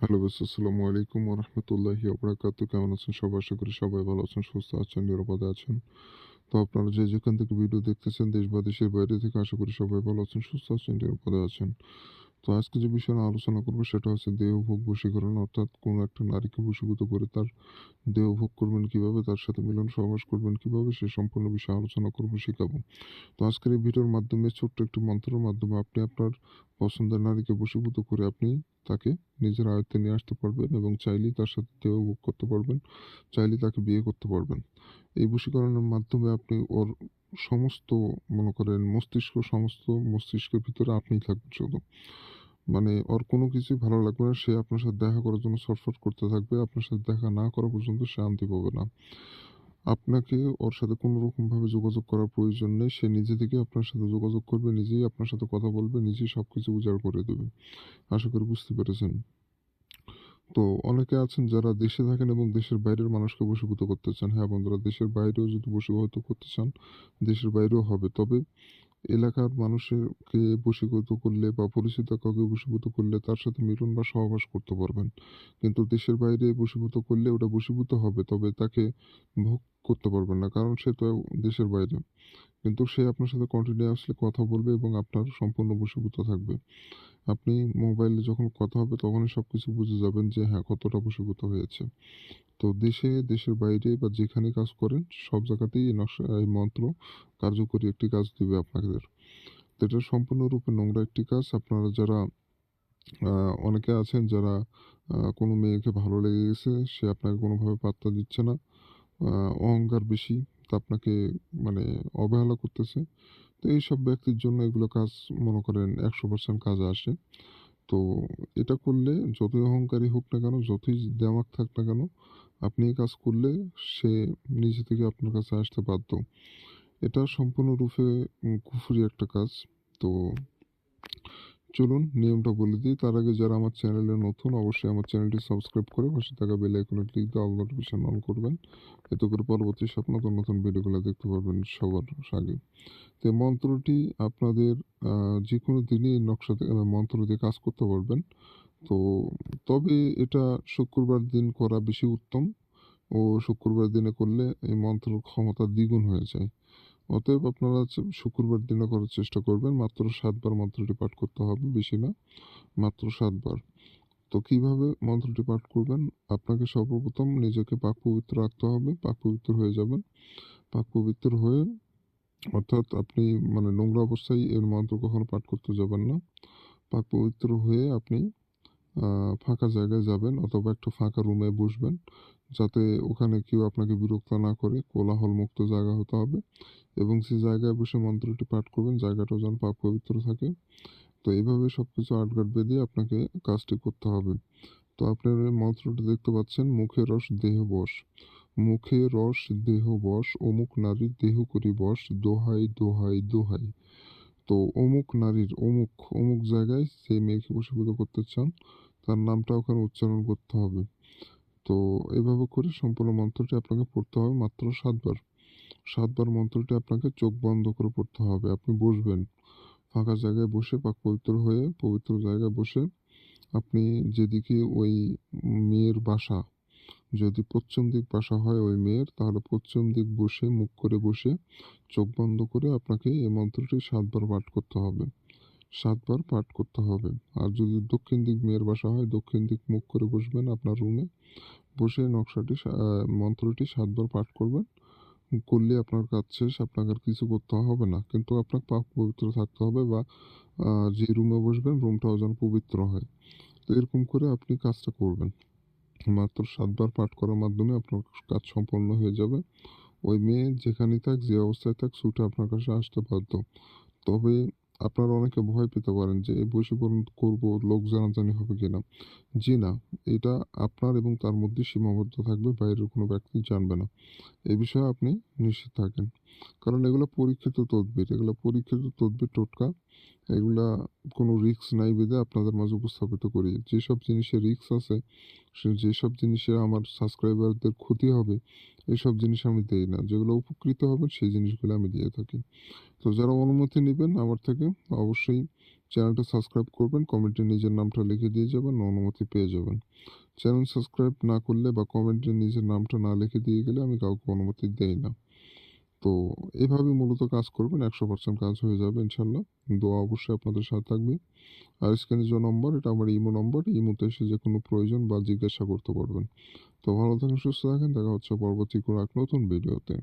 Hello base, আসসালামু আলাইকুম ওরহমতুল্লাহি ওবরাকাতু কেমন আছেন সবাই? আশা করি সবাই ভালো আছেন, সুস্থ আছেন, নিরাপদে আছেন। তো আপনারা যে যেখান থেকে ভিডিও দেখতেছেন, দেশ বা দেশের বাইরে থেকে, আশা করি সবাই ভালো আছেন, সুস্থ আছেন, নিরাপদে আছেন। তো আজকে যে বিষয়ে আলোচনা করব, সেটা হচ্ছে দেহভোগ বশীকরণ, অর্থাৎ কোনো একটা নারীকে বশীভূত করে তার দেহভোগ করবেন কীভাবে, তার সাথে মিলন সহবাস করবেন কীভাবে, সে সম্পূর্ণ বিষয়ে আলোচনা করব, শেখাবো। তো আজকের এই ভিডিওর মাধ্যমে ছোট্ট একটি মন্ত্রের মাধ্যমে আপনি আপনার পছন্দের নারীকে বশীভূত করে আপনি তাকে নিজের আয়ত্তে নিয়ে আসতে পারবেন এবং চাইলেই তার সাথে দেহ ভোগ করতে পারবেন, চাইলেই তাকে বিয়ে করতে পারবেন। এই বশীকরণের মাধ্যমে আপনি ওর সমস্ত, মনে করেন, মস্তিষ্ক, সমস্ত মস্তিষ্কের ভিতরে আপনিই থাকবেন শুধু। মানে ওর কোনো কিছুই ভালো লাগবে না, সে আপনার সাথে দেখা করার জন্য ছটফট করতে থাকবে, আপনার সাথে দেখা না করা পর্যন্ত সে শান্তি পাবে না। আপনাকে ওর সাথে কোনো রকমভাবে যোগাযোগ করার প্রয়োজন নেই। সে নিজে থেকে আপনার সাথে যোগাযোগ করবে, নিজেই আপনার সাথে কথা বলবে, নিজেই সব কিছু উজাড় করে দেবে। আশা করি বুঝতে পেরেছেন। তো অনেকে আছেন যারা দেশে থাকেন এবং দেশের বাইরের মানুষকে বশীভূত করতে চান। হ্যাঁ বন্ধুরা, দেশের বাইরেও যদি বশীভূত করতে চান, দেশের বাইরেও হবে। তবে এলাকার মানুষকে বশীভূত করলে বা পরিচিত কাউকে বশীভূত করলে তার সাথে মিলন বা সহবাস করতে পারবেন। কিন্তু দেশের বাইরে বশীভূত করলে ওটা বশীভূত হবে। তবে তাকে ভোগ করতে পারবেন না। কারণ সে তো দেশের বাইরে। কিন্তু সে আপনার সাথে কন্টিনিউয়াসলি কথা বলবে এবং আপনার সম্পূর্ণ বশীভূত থাকবে। আপনি মোবাইলে যখন কথা হবে তখনই সব কিছু বুঝে যাবেন যে হ্যাঁ কতটা বশীভূত হয়েছে। তো দেশে, দেশের বাইরে বা যেখানে কাজ করেন, সব জায়গাতেই এই নকশা, এই মন্ত্র কার্যকরী একটি কাজ দেবে আপনাদের। তো এটা সম্পূর্ণরূপে নোংরা একটি কাজ। আপনারা যারা অনেকে আছেন যারা কোনো মেয়েকে ভালো লেগে গেছে সে আপনাকে কোনোভাবে পাত্তা দিচ্ছে না। অহংকার বেশি, তা আপনাকে মানে অবহেলা করতেছে। তো এইসব ব্যক্তির জন্য এগুলো কাজ, মনে করেন, একশো পার্সেন্ট কাজে আসে। তো এটা করলে যতই অহংকারী হোক না কেন, যতই দেমাক থাক না কেন, আপনি এই কাজ করলে সে নিজে থেকে আপনার কাছে আসতে বাধ্য। এটা সম্পূর্ণরূপে কুফুরি একটা কাজ। তো চলুন নিয়মটা বলে দিই। তার আগে যারা আমার চ্যানেলে নতুন, অবশ্যই আমার চ্যানেলটি সাবস্ক্রাইব করে পাশে থাকা বেল আইকনে ক্লিক দিয়ে অল নোটিফিকেশন অন করবেন। এতে করে পরবর্তী সব নতুন নতুন ভিডিওগুলো দেখতে পারবেন সবার আগে। তো মন্ত্রটি আপনাদের যে কোনো দিনই নকশা মন্ত্র দিয়ে কাজ করতে পারবেন। তো তবে এটা শুক্রবার দিন করা বেশি উত্তম ও শুক্রবার দিনে করলে এই মন্ত্রের ক্ষমতা দ্বিগুণ হয়ে যায়। অতএব আপনারা শুক্রবার দিনে করার চেষ্টা করবেন। মাত্র সাতবার মন্ত্রটি পাঠ করতে হবে, বেশি না, মাত্র সাতবার। তো কীভাবে মন্ত্রটি পাঠ করবেন? আপনাকে সর্বপ্রথম নিজেকে পাক পবিত্র রাখতে হবে, পাক পবিত্র হয়ে যাবেন। পাক পবিত্র হয়ে অর্থাৎ আপনি মানে নোংরা অবস্থায় এর মন্ত্র কখনো পাঠ করতে যাবেন না। পাক পবিত্র হয়ে আপনি ফাঁকা জায়গায় যাবেন অথবা একটা ফাঁকা রুমে বসবেন। যাতে ওখানে কেউ আপনাকে বিরক্ত না করে কোলাহল মুক্ত জায়গা হতে হবে। এবং সেই জায়গায় বসে মন্ত্রটি পাঠ করবেন, জায়গাটাও যেন পাক পবিত্র থাকে। তো এইভাবে সব কিছু আটঘাট বেঁধে আপনাকে কাজটি করতে হবে। তো আপনার মন্ত্রটি দেখতে পাচ্ছেন, মুখে রস দেহ বস। মুখে রস দেহ বস, অমুক নারীর দেহ করি বস, দোহাই দোহাই দোহাই। তো অমুক নারীর, অমুক অমুক জায়গায় সেই মেয়েকে বশীভূত করতে চান, তার নামটা ওখানে উচ্চারণ করতে হবে। তো এভাবে করে সম্পূর্ণ মন্ত্রটি আপনাকে পড়তে হবে মাত্র সাতবার। সাতবার মন্ত্রটি আপনাকে চোখ বন্ধ করে পড়তে হবে। আপনি বসবেন। ফাঁকা জায়গায় বসে পাক পবিত্র হয়ে পবিত্র জায়গায় বসে আপনি যেদিকে ওই মেয়ের বাসা, যদি পশ্চিম দিক বাসা হয় ওই মেয়ের, তাহলে পশ্চিম দিক বসে, মুখ করে বসে, চোখ বন্ধ করে আপনাকে এই মন্ত্রটি সাতবার পাঠ করতে হবে। সাতবার পাঠ করতে হবে। আর যদি দক্ষিণ দিক মেয়ের বাসা হয়, দক্ষিণ দিক মুখ করে বসবেন আপনার রুমে বসে নকশাটি মন্ত্রটি সাতবার পাঠ করবেন। করলে আপনার কাজ শেষ, আপনাকে আর কিছু করতে হবে না। কিন্তু আপনাকে পাক পবিত্র থাকতে হবে বা যে রুমে বসবেন, রুমটাও যেন পবিত্র হয়। তো এরকম করে আপনি কাজটা করবেন। মাত্র সাতবার পাঠ করার মাধ্যমে আপনার কাজ সম্পন্ন হয়ে যাবে। ওই মেয়ে যেখানেই থাক, যে অবস্থায় থাক, ছুটে আপনার কাছে আসতে বাধ্য। তবে আপনারা অনেকে ভয় পেতে পারেন যে এই বশীকরণ করব, লোক জানাজানি হবে কিনা? জি না, এটা আপনার এবং তার মধ্যে সীমাবদ্ধ থাকবে, বাইরের কোনো ব্যক্তি জানবে না। এ বিষয়ে আপনি নিশ্চিত থাকেন। কারণ এগুলো পরীক্ষিত তদবির, এগুলো পরীক্ষিত তদবির টোটকা। এগুলা কোনো রিস্ক নাই বেঁধে আপনাদের মাঝে উপস্থাপিত করি। যেসব জিনিসে রিস্ক আছে যেসব জিনিসে আমার সাবস্ক্রাইবারদের ক্ষতি হবে এইসব জিনিস আমি দেই না। যেগুলো উপকৃত হবে সেই জিনিসগুলো আমি দিয়ে থাকি। তো যারা অনুমতি নেবেন আমার থেকে, অবশ্যই চ্যানেলটা সাবস্ক্রাইব করবেন কমেন্টে নিজের নামটা লিখে দিয়ে যাবেন, অনুমতি পেয়ে যাবেন। চ্যানেল সাবস্ক্রাইব না করলে বা কমেন্টে নিজের নামটা না লিখে দিয়ে গেলে আমি কাউকে অনুমতি দেই না। তো এভাবে মূলত কাজ করবেন, একশো পার্সেন্ট কাজ হয়ে যাবে ইনশাল্লাহ। দোয়া অবশ্যই আপনাদের সাথে থাকবে। আর স্ক্রিনে যে নম্বর, এটা আমার ইমো নম্বর ইমোতে এসে যে কোনো প্রয়োজন বা জিজ্ঞাসা করতে পারবেন। তো ভালো থাকেন, সুস্থ থাকেন, দেখা হচ্ছে পরবর্তী কোনো এক নতুন ভিডিওতে।